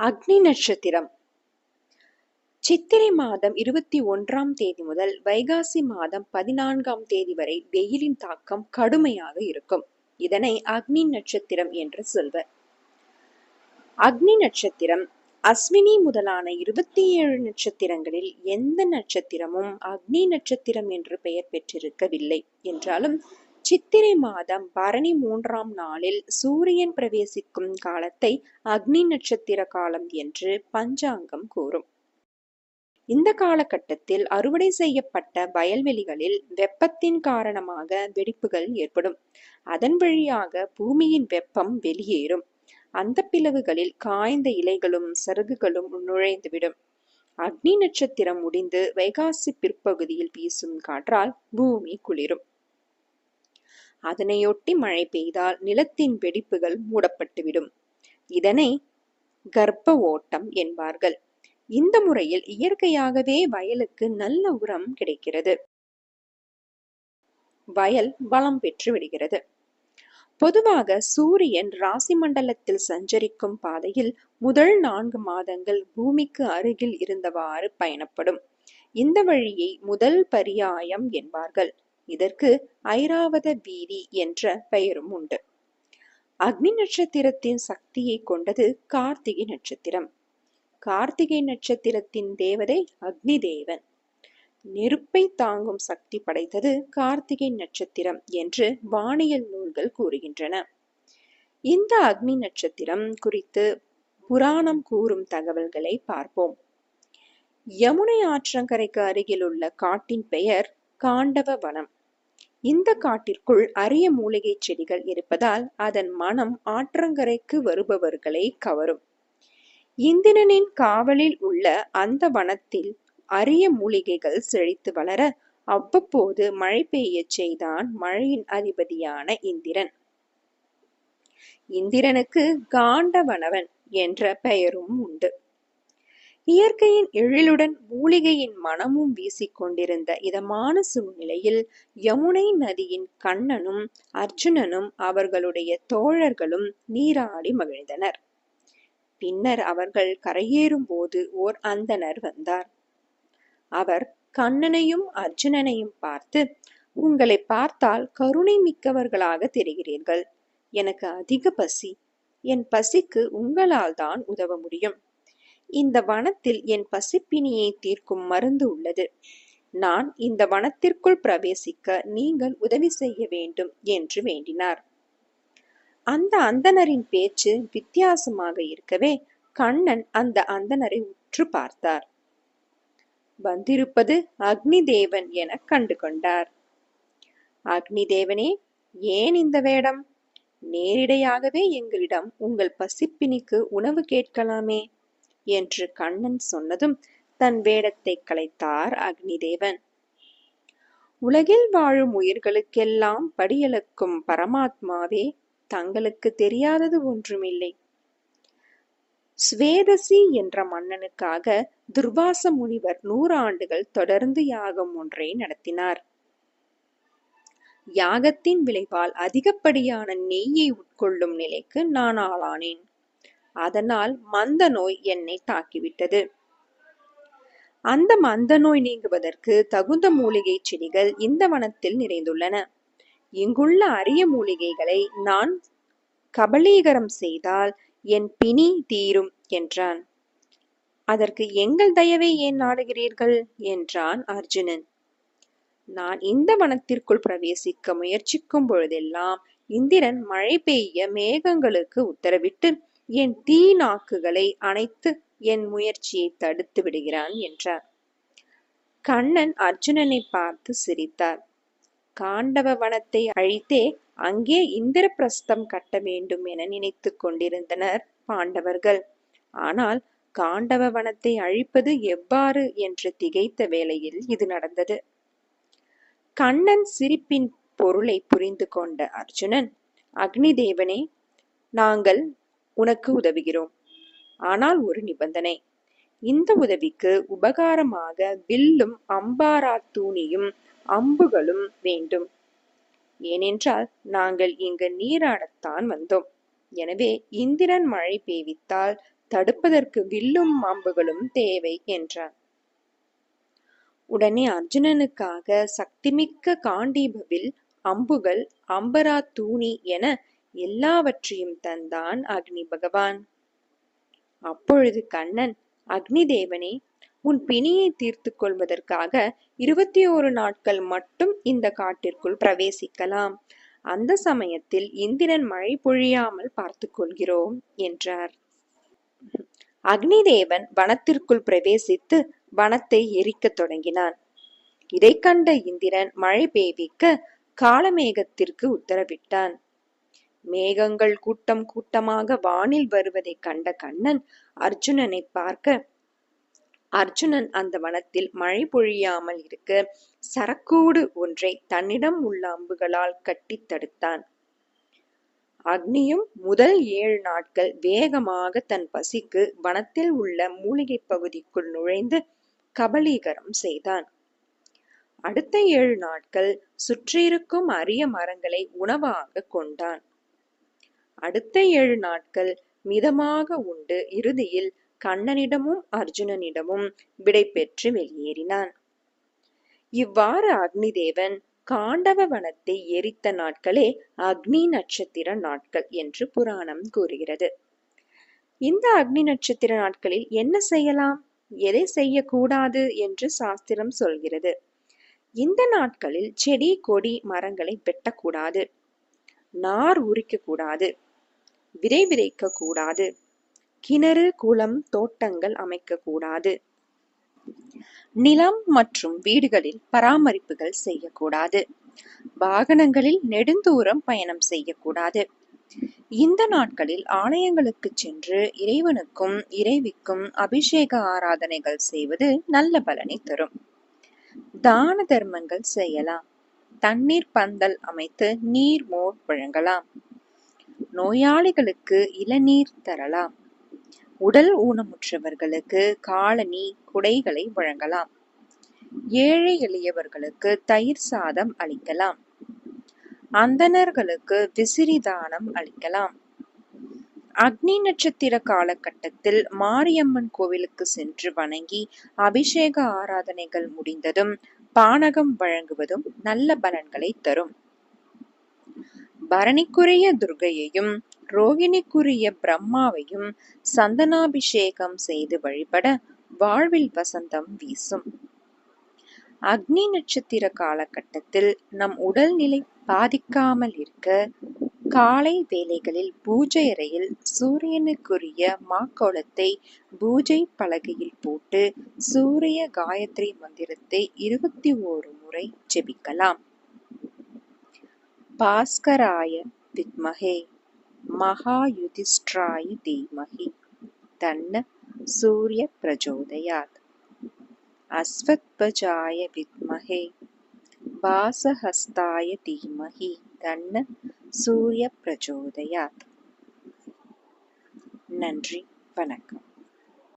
அக்னி நட்சத்திரம். சித்திரை மாதம் இருபத்தி ஒன்றாம் தேதி முதல் வைகாசி மாதம் பதினான்காம் தேதி வரை வெயிலின் தாக்கம் கடுமையாக இருக்கும். இதனை அக்னி நட்சத்திரம் என்று சொல்வர். அக்னி நட்சத்திரம் அஸ்வினி முதலான இருபத்தி ஏழு நட்சத்திரங்களில் எந்த நட்சத்திரமும் அக்னி நட்சத்திரம் என்று பெயர் பெற்றிருக்கவில்லை. என்றாலும் சித்திரை மாதம் பரணி மூன்றாம் நாளில் சூரியன் பிரவேசிக்கும் காலத்தை அக்னி நட்சத்திர காலம் என்று பஞ்சாங்கம் கூறும். இந்த காலகட்டத்தில் அறுவடை செய்யப்பட்ட வயல்வெளிகளில் வெப்பத்தின் காரணமாக வெடிப்புகள் ஏற்படும். அதன் வழியாக பூமியின் வெப்பம் வெளியேறும். அந்த பிளவுகளில் காய்ந்த இலைகளும் சருகுகளும் நுழைந்துவிடும். அக்னி நட்சத்திரம் முடிந்து வைகாசி பிற்பகுதியில் வீசும் காற்றால் பூமி குளிரும். அதனையொட்டி மழை பெய்தால் நிலத்தின் வெடிப்புகள் மூடப்பட்டுவிடும். இதனை கர்ப்ப ஓட்டம் என்பார்கள். இந்த முறையில் இயற்கையாகவே வயலுக்கு நல்ல உரம் கிடைக்கிறது. வயல் வளம் பெற்று விடுகிறது. பொதுவாக சூரியன் ராசி மண்டலத்தில் சஞ்சரிக்கும் பாதையில் முதல் நான்கு மாதங்கள் பூமிக்கு அருகில் இருந்தவாறு பயணப்படும். இந்த வழியை முதல் பரியாயம் என்பார்கள். இதற்கு ஐராவத வீதி என்ற பெயரும் உண்டு. அக்னி நட்சத்திரத்தின் சக்தியை கொண்டது கார்த்திகை நட்சத்திரம். கார்த்திகை நட்சத்திரத்தின் தேவதை அக்னி தேவன் நெருப்பை தாங்கும் சக்தி படைத்தது கார்த்திகை நட்சத்திரம் என்று வானியல் நூல்கள் கூறுகின்றன. இந்த அக்னி நட்சத்திரம் குறித்து புராணம் கூறும் தகவல்களை பார்ப்போம். யமுனை ஆற்றங்கரைக்கு அருகில் உள்ள காட்டின் பெயர் காண்டவ வனம். இந்த காட்டிற்குள் அரிய மூலிகை செடிகள் இருப்பதால் அதன் மனம் ஆற்றங்கரைக்கு வருபவர்களை கவரும். இந்திரனின் காவலில் உள்ள அந்த வனத்தில் அரிய மூலிகைகள் செழித்து வளர அவ்வப்போது மழை பெய்யச் செய்தான் மழையின் அதிபதியான இந்திரன். இந்திரனுக்கு காண்டவனவன் என்ற பெயரும் உண்டு. இயற்கையின் எழிலுடன் மூலிகையின் மனமும் வீசிக்கொண்டிருந்த இதமான சூழ்நிலையில் யமுனை நதியின் கண்ணனும் அர்ஜுனனும் அவர்களுடைய தோழர்களும் நீராடி மகிழ்ந்தனர். பின்னர் அவர்கள் கரையேறும் போது ஓர் அந்தனர் வந்தார். அவர் கண்ணனையும் அர்ஜுனனையும் பார்த்து உங்களை பார்த்தால் கருணை மிக்கவர்களாக தெரிகிறீர்கள். எனக்கு அதிக பசி. என் பசிக்கு உங்களால் தான் உதவ முடியும். இந்த வனத்தில் என் பசிப்பினியை தீர்க்கும் மருந்து உள்ளது. நான் இந்த வனத்திற்குள் பிரவேசிக்க நீங்கள் உதவி செய்ய வேண்டும் என்று வேண்டினார். அந்த அந்தனரின் பேச்சு வித்தியாசமாக இருக்கவே கண்ணன் அந்த அந்தனரை உற்று பார்த்தார். வந்திருப்பது அக்னி தேவன் என கண்டு கொண்டார் அக்னி தேவனே ஏன் இந்த வேடம்? நேரிடையாகவே எங்களிடம் உங்கள் பசிப்பினிக்கு உணவு கேட்கலாமே. என்று கண்ணன் சொன்னதும் தன் வேடத்தை களைத்தார் அக்னிதேவன். உலகில் வாழும் உயிர்களுக்கெல்லாம் படியளக்கும் பரமாத்மாவே தங்களுக்கு தெரியாதது ஒன்றுமில்லை. ஸ்வேதசி என்ற மன்னனுக்காக துர்வாச முனிவர் நூறு ஆண்டுகள் தொடர்ந்து யாகம் ஒன்றை நடத்தினார். யாகத்தின் விளைவால் அதிகப்படியான நெய்யை உட்கொள்ளும் நிலைக்கு நான் ஆளானேன். அதனால் மந்த நோய் என்னை தாக்கிவிட்டது. அந்த மந்த நோய் நீங்குவதற்கு தகுந்த மூலிகை செடிகள் இந்த வனத்தில் நிறைந்துள்ளன. இங்குள்ள அரிய மூலிகைகளை நான் கபலீகரம் செய்தால் என் பிணி தீரும் என்றான். அதற்கு எங்கள் தயவை ஏன் நாடுகிறீர்கள்? என்றான் அர்ஜுனன். நான் இந்த வனத்திற்குள் பிரவேசிக்க முயற்சிக்கும் பொழுதெல்லாம் இந்திரன் மழை பெய்ய மேகங்களுக்கு உத்தரவிட்டு என் தீ நாக்குகளை அணைத்து என் முயற்சியை தடுத்து விடுகிறான் என்றார். கண்ணன் அர்ஜுனனை பார்த்து சிரித்தார். காண்டவ வனத்தை அழித்தே அங்கே இந்திரபிரஸ்தம் கட்ட வேண்டும் என நினைத்து கொண்டிருந்தனர் பாண்டவர்கள். ஆனால் காண்டவ வனத்தை அழிப்பது எவ்வாறு என்று திகைத்த வேளையில் இது நடந்தது. கண்ணன் சிரிப்பின் பொருளை புரிந்து கொண்ட அர்ஜுனன் அக்னி தேவனே நாங்கள் உனக்கு உதவுகிறோம். ஆனால் ஒரு நிபந்தனை. இந்த உதவிக்கு உபகாரமாக வில்லும் அம்பாரா தூணியும் அம்புகளும் வேண்டும். ஏனென்றால் நாங்கள் இங்கு நீராடத்தான் வந்தோம். எனவே இந்திரன் மழை பெய்வித்தால் தடுப்பதற்கு வில்லும் அம்புகளும் தேவை என்றான். உடனே அர்ஜுனனுக்காக சக்திமிக்க காண்டீபவில் அம்புகள் அம்பரா தூணி என எல்லாவற்றையும் தந்தான் அக்னி பகவான். அப்பொழுது கண்ணன் அக்னி தேவனே உன் பிணியை தீர்த்து கொள்வதற்காக இருபத்தி ஓரு நாட்கள் மட்டும் இந்த காட்டிற்குள் பிரவேசிக்கலாம். அந்த சமயத்தில் இந்திரன் மழை பொழியாமல் பார்த்து கொள்கிறோம் என்றார். அக்னி தேவன் வனத்திற்குள் பிரவேசித்து வனத்தை எரிக்கத் தொடங்கினான். இதை கண்ட இந்திரன் மழை பெய்விக்க காலமேகத்திற்கு உத்தரவிட்டான். மேகங்கள் கூட்டம் கூட்டமாக வானில் வருவதை கண்ட கண்ணன் அர்ஜுனனை பார்க்க அர்ஜுனன் அந்த வனத்தில் மழை பொழியாமல் இருக்க. சரக்கோடு ஒன்றை தன்னிடம் உள்ள அம்புகளால் கட்டி தடுத்தான். அக்னியும் முதல் ஏழு நாட்கள் வேகமாக தன் பசிக்கு வனத்தில் உள்ள மூலிகை பகுதிக்குள் நுழைந்து கபலீகரம் செய்தான். அடுத்த ஏழு நாட்கள் சுற்றியிருக்கும் அரிய மரங்களை உணவாக கொண்டான். அடுத்த ஏழு நாட்கள் மிதமாக உண்டு. இறுதியில் கண்ணனிடமும் அர்ஜுனனிடமும் விடை பெற்று வெளியேறினான். இவ்வாறு அக்னி தேவன் காண்டவ வனத்தை எரித்த நாட்களே அக்னி நட்சத்திர நாட்கள் என்று புராணம் கூறுகிறது. இந்த அக்னி நட்சத்திர நாட்களில் என்ன செய்யலாம்? எதை செய்யக்கூடாது? என்று சாஸ்திரம் சொல்கிறது. இந்த நாட்களில் செடி கொடி மரங்களை வெட்டக்கூடாது. நார் உரிக்கக்கூடாது. விரைவிரைக்க விதைக்க கூடாது கிணறு குளம் தோட்டங்கள் அமைக்க கூடாது நிலம் மற்றும் வீடுகளில் பராமரிப்புகள் செய்யக்கூடாது. வாகனங்களில் நெடுந்தூரம் பயணம் செய்யக்கூடாது. இந்த நாட்களில் ஆலயங்களுக்கு சென்று இறைவனுக்கும் இறைவிக்கும் அபிஷேக ஆராதனைகள் செய்வது நல்ல பலனை தரும். தான தர்மங்கள் செய்யலாம். தண்ணீர் பந்தல் அமைத்து நீர் மோர் வழங்கலாம். நோயாளிகளுக்கு இளநீர் தரலாம். உடல் ஊனமுற்றவர்களுக்கு காலனி குடைகளை வழங்கலாம். ஏழை எளியவர்களுக்கு தயிர் சாதம் அளிக்கலாம். அந்தணர்களுக்கு விசிறி தானம் அளிக்கலாம். அக்னி நட்சத்திர காலகட்டத்தில் மாரியம்மன் கோவிலுக்கு சென்று வணங்கி அபிஷேக ஆராதனைகள் முடிந்ததும் பானகம் வழங்குவதும் நல்ல பலன்களை தரும். பரணிக்குரிய துர்கையையும் ரோகிணிக்குரிய பிரம்மாவையும் சந்தனாபிஷேகம் செய்து வழிபட வாழ்வில் வசந்தம் வீசும். அக்னி நட்சத்திர காலகட்டத்தில் நம் உடல்நிலை பாதிக்காமல் இருக்க காலை வேலைகளில் பூஜை அறையில் சூரியனுக்குரிய மாக்கோளத்தை பூஜை பலகையில் போட்டு சூரிய காயத்ரி மந்திரத்தை இருபத்தி ஓரு முறை ஜெபிக்கலாம். பாஸ்கராய வித்மகே महायुधिष्ठ्राय धीमहि तन्न सूर्यप्रचोदयात् अश्वत्थजाय विद्महे वासहस्ताय धीमहि तन्न சூரிய பிரச்சோதயாத் நன்றி வணக்கம்